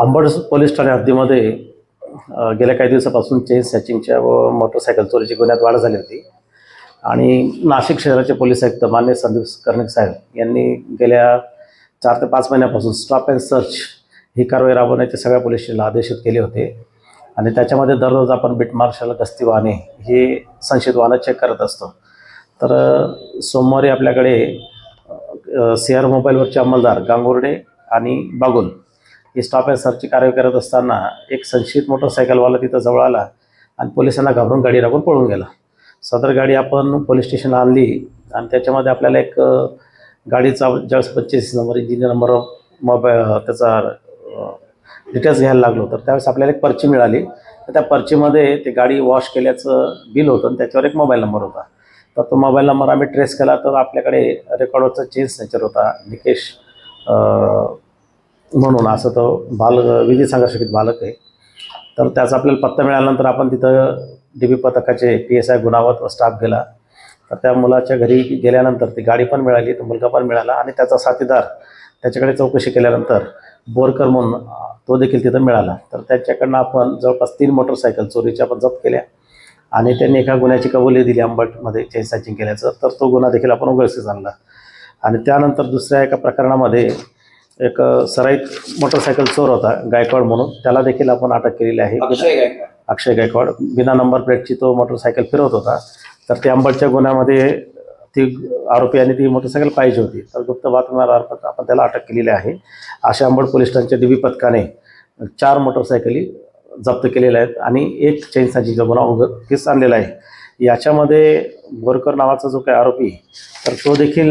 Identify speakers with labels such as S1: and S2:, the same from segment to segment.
S1: Ambad police Thane हद्दीमध्ये गेल्या काही दिवसापासून चेन स्नॅचिंगच्या व मोटरसायकल चोरीची गुन्ह्यात वाढ झाली होती. आणि नाशिक शहराचे पोलीस आयुक्त मान्य संदीप कर्णिक साहेब यांनी गेल्या चार ते पाच महिन्यापासून स्टॉप अँड सर्च ही कारवाई राबवण्याचे सगळ्या पोलीस स्टेशनला आदेशित केले होते. आणि त्याच्यामध्ये दररोज आपण बीट मार्शल गस्ती वाहने हे संशयित वाहनं चेक करत असतो. तर सोमवारी आपल्याकडे सी आर मोबाईलवरचे अंमलदार गांगुर्डे आणि बागुल ही स्टॉप अँड सर्चची कारवाई करत असताना एक संशयित मोटरसायकलवाला तिथं जवळ आला आणि पोलिसांना घाबरून गाडी राखून पळून गेला. सदर गाडी आपण पोलीस स्टेशनला आणली आणि त्याच्यामध्ये आपल्याला एक गाडीचा ज्यावेळेस पंचेचाळीस नंबर इंजिनियर नंबर मोबाईल त्याचा डिटेल्स घ्यायला लागलो. तर त्यावेळेस आपल्याला एक पर्ची मिळाली. तर त्या पर्चीमध्ये ते गाडी वॉश केल्याचं बिल होतं आणि त्याच्यावर एक मोबाईल नंबर होता. तर तो मोबाईल नंबर आम्ही ट्रेस केला. तर आपल्याकडे रेकॉर्डवरचा चेंज नेचर होता निकेश म्हणून असं तो बाल विधी संघर्षित बालक आहे. तर त्याचा आपल्याला पत्ता मिळाल्यानंतर आपण तिथं डी बी पथकाचे पी एस आय गुणावत व स्टाफ गेला. तर त्या मुलाच्या घरी गेल्यानंतर ती गाडी पण मिळाली तो मुलगा पण मिळाला आणि त्याचा साथीदार त्याच्याकडे चौकशी केल्यानंतर बोरकर म्हणून तो देखील तिथं मिळाला. तर त्याच्याकडनं आपण जवळपास तीन मोटरसायकल चोरीच्या आपण जप्त केल्या आणि त्यांनी एका गुन्ह्याची कबुली दिली अंबटमध्ये चेन स्नॅचिंग केल्याचं. तर तो गुन्हा देखील आपण उघडकीस आणला. आणि त्यानंतर दुसऱ्या एका प्रकरणामध्ये एक सराईत मोटरसायकल चोर होता गायकवाड म्हणून. त्याला देखील आपण अटक केलेली आहे.
S2: अक्षय गायकवाड.
S1: अक्षय गायकवाड. बिना नंबर प्लेटची तो मोटरसायकल फिरवत होता. तर त्या अंबडच्या गुन्ह्यामध्ये ती आरोपी आणि ती मोटरसायकल पाहिजे होती. तर गुप्त बातमीदारामार्फत आपण त्याला अटक केलेली आहे. अशा अंबड पोलीस स्टेशनच्या डीबी पथकाने चार मोटरसायकली जप्त केलेल्या आहेत आणि एक चैन साजीचा गुन्हा उघडकीस आणलेला आहे. याच्यामध्ये बोरकर नावाचा जो काही आरोपी तर तो देखील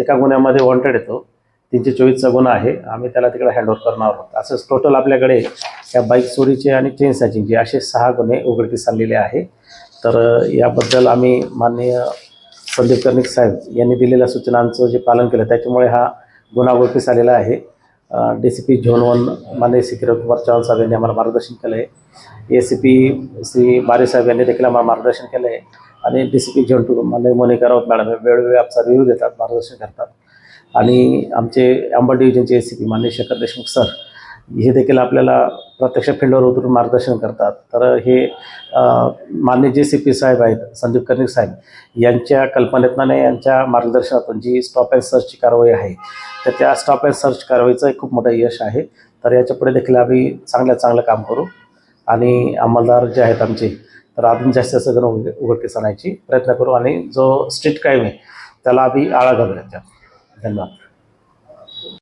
S1: एका गुन्ह्यामध्ये वॉन्टेड येतो तीनशे चोवीसचा गुन्हा आहे. आम्ही त्याला तिकडे हँडओव्हर करणार आहोत. असंच टोटल आपल्याकडे या बाईक चोरीचे आणि चेन स्नॅचिंगचे असे सहा गुन्हे उघडकीस आणलेले आहे. तर याबद्दल आम्ही माननीय संदीप कर्णिक साहेब यांनी दिलेल्या सूचनांचं जे पालन केलं त्याच्यामुळे हा गुन्हा उघडकीस आलेला आहे. D C P zone one माननीय श्री किरण कुमार चव्हाण साहेब यांनी आम्हाला मार्गदर्शन केलं आहे ए सी पी श्री बारे साहेब यांनी देखील आम्हाला मार्गदर्शन केलं आहे आणि D C P zone two माननीय मोनिका राऊत मॅडम हे वेळोवेळी आमचा रिव्ह्यू देतात मार्गदर्शन करतात. आणि आमचे अंबड डिव्हिजनचे ए सी पी माननीय शेखर देशमुख सर हे देखील आपल्याला प्रत्यक्ष फील्डवर उतरून मार्गदर्शन करतात. तर हे मान्य माननीय जे सी पी साहेब आहेत संदीप कर्णिक साहेब यांच्या कल्पनेतनाने यांच्या मार्गदर्शनातून जी स्टॉप अँड सर्चची कारवाई आहे तर त्या स्टॉप अँड सर्च कारवाईचं एक खूप मोठं यश आहे. तर याच्यापुढे देखील आम्ही चांगल्यात चांगलं काम करू आणि अंमलदार जे आहेत आमचे तर अजून जास्त जास्त जण उघड उघडकीस आणायची प्रयत्न करू आणि जो स्ट्रीट क्राईम आहे त्याला आम्ही आळा घालूयात 真的。